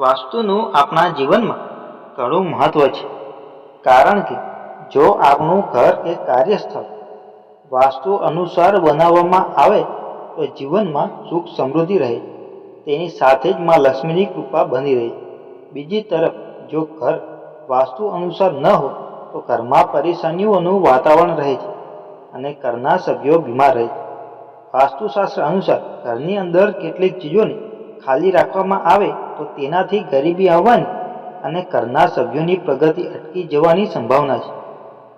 વાસ્તુનું આપણા જીવનમાં ઘણું મહત્ત્વ છે. કારણ કે જો આપણું ઘર કે કાર્યસ્થળ, વાસ્તુ અનુસાર બનાવવામાં આવે તો જીવનમાં સુખ સમૃદ્ધિ રહે, તેની સાથે જ માં લક્ષ્મીની કૃપા બની રહે. બીજી તરફ, જો ઘર વાસ્તુ અનુસાર ન હોય, તો ઘરમાં પરેશાનીઓનું વાતાવરણ રહે છે અને ઘરના સભ્યો બીમાર રહે છે. વાસ્તુશાસ્ત્ર અનુસાર ઘરની અંદર કેટલીક ચીજોને ખાલી રાખવામાં આવે તો તેનાથી ગરીબી આવવાની અને ઘરના સભ્યોની પ્રગતિ અટકી જવાની સંભાવના છે.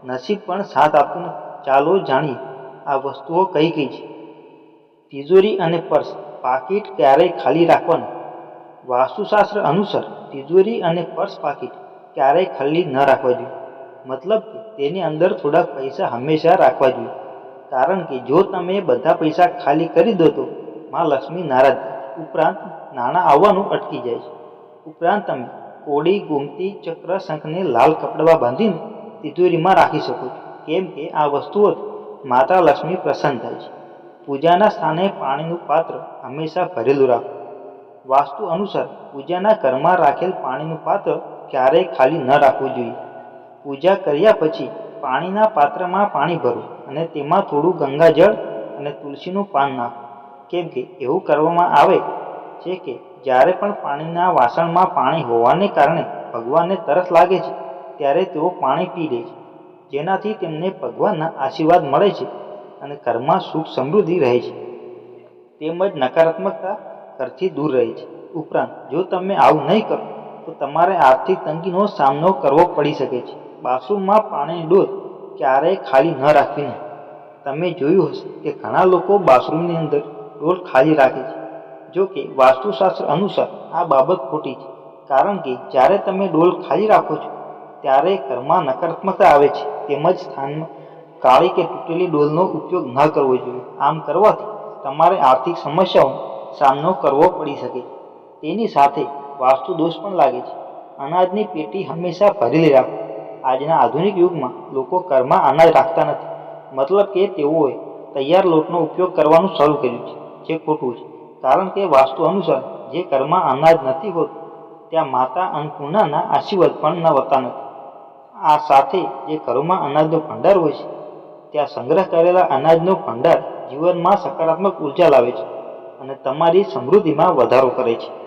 નસીબ પણ સાથ આપતું ચાલો જાણીએ આ વસ્તુઓ કઈ કઈ છે. તિજોરી અને પર્સ પાકીટ ક્યારેય ખાલી રાખવાનું? વાસ્તુશાસ્ત્ર અનુસાર તિજોરી અને પર્સ પાકીટ ક્યારેય ખાલી ન રાખવા જોઈએ. મતલબ કે તેની અંદર થોડાક પૈસા હંમેશા રાખવા જોઈએ. કારણ કે જો તમે બધા પૈસા ખાલી કરી દો તો માં લક્ષ્મી નારાજ ઉપરાંત નાણાં આવવાનું અટકી જાય છે. ઉપરાંત તમે કોડી, ગુમતી, ચક્ર, શંખને લાલ કપડામાં બાંધીને તિજોરીમાં રાખી શકો છો. કેમ કે આ વસ્તુઓથી માતા લક્ષ્મી પ્રસન્ન થાય છે. પૂજાના સ્થાને પાણીનું પાત્ર હંમેશા ભરેલું રાખો. વાસ્તુ અનુસાર પૂજાના ઘરમાં રાખેલ પાણીનું પાત્ર ક્યારેય ખાલી ન રાખવું જોઈએ. પૂજા કર્યા પછી પાણીના પાત્રમાં પાણી ભરો અને તેમાં થોડું ગંગાજળ અને તુલસીનું પાન નાખો. કેમ કે એવું કરવામાં આવે છે કે જ્યારે પણ પાણીના વાસણમાં પાણી હોવાને કારણે ભગવાનને તરસ લાગે છે, ત્યારે તેઓ પાણી પી લે છે, જેનાથી તેમને ભગવાનના આશીર્વાદ મળે છે અને ઘરમાં સુખ સમૃદ્ધિ રહે છે. તેમજ નકારાત્મકતા ઘરથી દૂર રહે છે. ઉપરાંત, જો તમે આવું નહીં કરો, તો તમારે આર્થિક તંગીનો સામનો કરવો પડી શકે છે. બાથરૂમમાં પાણીની ડોલ ક્યારેય ખાલી ન રાખવી નહીં. તમે જોયું હશે કે ઘણા લોકો બાથરૂમની અંદર ડોલ ખાલી રાખે છે. જો કે વાસ્તુશાસ્ત્ર અનુસાર આ બાબત ખોટી છે. કારણ કે જ્યારે તમે ડોલ ખાલી રાખો છો, ત્યારે ઘરમાં નકારાત્મકતા આવે છે. તેમજ સ્થાનમાં કાળી કે તૂટેલી ડોલનો ઉપયોગ ન કરવો જોઈએ. આમ કરવાથી તમારે આર્થિક સમસ્યાઓનો સામનો કરવો પડી શકે તેની સાથે વાસ્તુ દોષ પણ લાગે છે. અનાજની પેટી હંમેશા ભરેલી રાખો. આજના આધુનિક યુગમાં લોકો ઘરમાં અનાજ રાખતા નથી. મતલબ કે તેઓએ તૈયાર લોટનો ઉપયોગ કરવાનું શરૂ કર્યું છે. જે ખોટું છે. કારણ કે વાસ્તુ અનુસાર જે ઘરમાં અનાજ નથી હોતું, ત્યાં માતા અન્નપૂર્ણાના આશીર્વાદ પણ ન હોતા નથી. આ સાથે જે ઘરોમાં અનાજનો ભંડાર હોય છે, ત્યાં સંગ્રહ કરેલા અનાજનો ભંડાર જીવનમાં સકારાત્મક ઊર્જા લાવે છે અને તમારી સમૃદ્ધિમાં વધારો કરે છે.